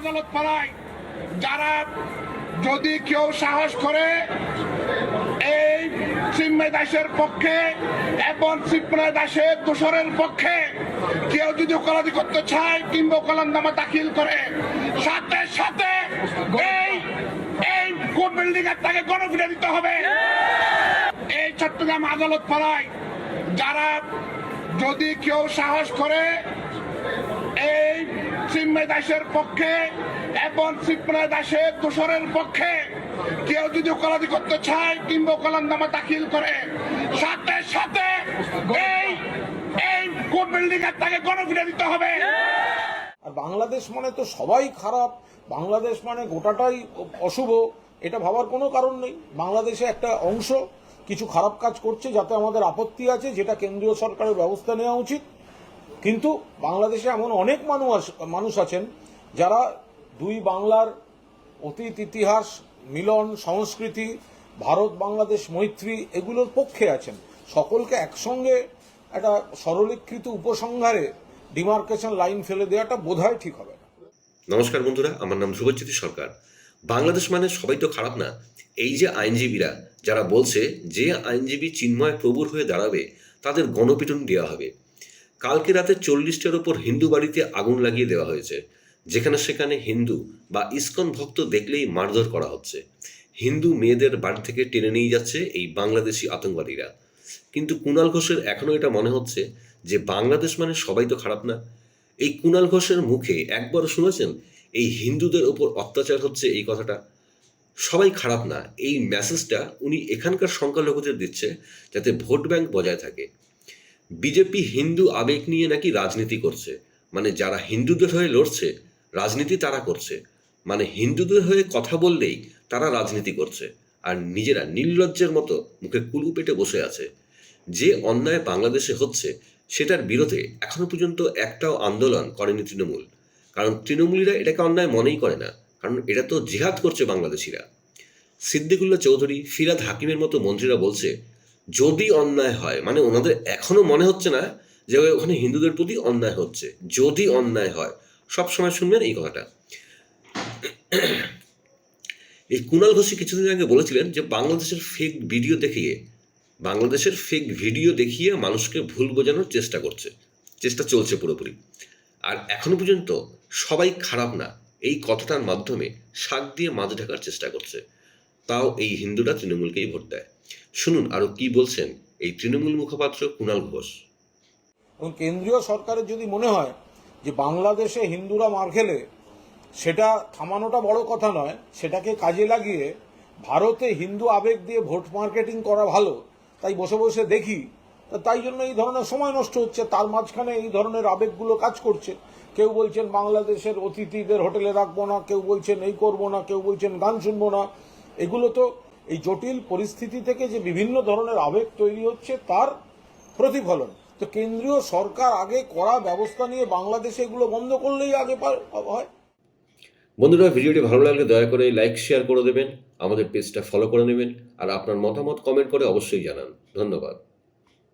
আদালত পালায় যারা যদি কেউ সাহস করে এই চিন্ময় দাসের পক্ষে এবং চিন্ময় দাসের দোসরের পক্ষে কেউ যদি ওকালতি করতে চায় কিংবা ওকালান্দামা দাখিল করে, সাথে সাথে এই এই কোর্ট বিল্ডিং এর তাকে গণফিরে দিতে হবে। এই চট্টগ্রাম আদালত পালায় যারা যদি কেউ সাহস করে চিন্ময় দাসের পক্ষে, এবং চিন্ময় দাসের দোসরের পক্ষে। কেউ যদি ওকালতি করতে চায়, কিংবা ওকালান্দামা দাখিল করে, সাথে সাথে এই এই কোর্ট বিল্ডিং এর তাকে গণফিরে দিতে হবে। আর বাংলাদেশ মানে তো সবাই খারাপ। বাংলাদেশ মানে গোটাটাই অশুভ। এটা ভাবার কোনো কারণ নেই। বাংলাদেশে একটা অংশ কিছু খারাপ কাজ করছে, যাতে আমাদের আপত্তি আছে, যেটা কেন্দ্রীয় সরকারের ব্যবস্থা নেওয়া উচিত। কিন্তু বাংলাদেশে এমন অনেক মানুষ মানুষ আছেন যারা দুই বাংলার অতীত, ইতিহাস, মিলন, সংস্কৃতি, ভারত, বাংলাদেশ, মৈত্রী এগুলোর পক্ষে আছেন। সকলকে একসঙ্গে একটা সরলীকৃত উপসংহারে ডিমার্কেশন লাইন ফেলে দেওয়াটা বোধহয় ঠিক হবে নমস্কার বন্ধুরা, আমার নাম ধ্রুবজ্যোতি সরকার। বাংলাদেশ মানে সবাই তো খারাপ না। এই যে আইনজীবীরা, যারা বলছে যে আইনজীবী চিন্ময় প্রভুর হয়ে দাঁড়াবে, তাদের গণপিটুন দেওয়া হবে। কালকে রাতে চল্লিশটার ওপর হিন্দু বাড়িতে আগুন লাগিয়ে দেওয়া হয়েছে। যেখানে সেখানে হিন্দু বা ইসকন ভক্ত দেখলেই মারধর করা হচ্ছে। হিন্দু মেয়েদের বাড়ি থেকে টেনে নিয়ে যাচ্ছে এই বাংলাদেশি আতঙ্কবাদীরা। কিন্তু কুণাল ঘোষের এখনও এটা মনে হচ্ছে যে বাংলাদেশ মানে সবাই তো খারাপ না। এই কুণাল ঘোষের মুখে একবার শুনেছেন, এই হিন্দুদের ওপর অত্যাচার হচ্ছে এই কথাটা? সবাই খারাপ না, এই মেসেজটা উনি এখানকার সংখ্যালঘুদের দিচ্ছে যাতে ভোট ব্যাংক বজায় থাকে। বিজেপি হিন্দু আবেগ নিয়ে নাকি রাজনীতি করছে। মানে যারা হিন্দুদের হয়ে লড়ছে, রাজনীতি তারা করছে। মানে হিন্দুদের হয়ে কথা বললেই তারা রাজনীতি করছে। আর নিজেরা নির্লজ্জের মতো মুখে কুলু পেটে বসে আছে। যে অন্যায় বাংলাদেশে হচ্ছে, সেটার বিরোধে এখনও পর্যন্ত একটাও আন্দোলন করেনি তৃণমূল। কারণ তৃণমূলীরা এটাকে অন্যায় মনেই করে না। কারণ এটা তো জিহাদ করছে বাংলাদেশিরা। সিদ্দিকুল্লাহ চৌধুরী, ফিরাদ হাকিমের মতো মন্ত্রীরা বলছে যদি অন্যায় হয় মানে ওনাদের এখনও মনে হচ্ছে না যে ওখানে হিন্দুদের প্রতি অন্যায় হচ্ছে, যদি অন্যায় হয়। সব সময় শুনবেন এই কথাটা। এই কুণাল ঘোষী কিছুদিন আগে বলেছিলেন যে বাংলাদেশের ফেক ভিডিও দেখিয়ে, বাংলাদেশের ফেক ভিডিও দেখিয়ে মানুষকে ভুল বোঝানোর চেষ্টা করছে। চেষ্টা চলছে পুরোপুরি। আর এখনও পর্যন্ত সবাই খারাপ না। এই কথাটার মাধ্যমে শাক দিয়ে মাছ ঢাকার চেষ্টা করছে। তাও এই হিন্দুরা তৃণমূলকেই ভোট দেয়। শুনুন, আরও কি বলছেন এই তৃণমূল মুখপাত্র কুণাল ঘোষ। এবং কেন্দ্রীয় সরকারের যদি মনে হয় যে বাংলাদেশে হিন্দুরা মার খেলে, সেটা থামানোটা বড় কথা নয়, সেটাকে কাজে লাগিয়ে ভারতে হিন্দু আবেগ দিয়ে ভোট মার্কেটিং করা ভালো, তাই বসে বসে দেখি তাই জন্য এই ধরনের সময় নষ্ট হচ্ছে, তার মাঝখানে এই ধরনের আবেগগুলো কাজ করছে। কেউ বলছেন বাংলাদেশের অতিথিদের হোটেলে রাখব না, কেউ বলছেন এই করব না, কেউ বলছেন গান শুনব না, এগুলো তো এই জটিল পরিস্থিতি থেকে যে বিভিন্ন ধরনের আবেগ তৈরি হচ্ছে, তার প্রতিফলন। তো কেন্দ্রীয় সরকার আগে করা ব্যবস্থা নিয়ে বাংলাদেশে এগুলো বন্ধ করলেই আগে হয়। বন্ধুরা, ভিডিওটি ভালো লাগলে দয়া করে লাইক, শেয়ার করে দেবেন। আমাদের পেজটা ফলো করে নেবেন। আর আপনার মতামত কমেন্ট করে অবশ্যই জানান। ধন্যবাদ।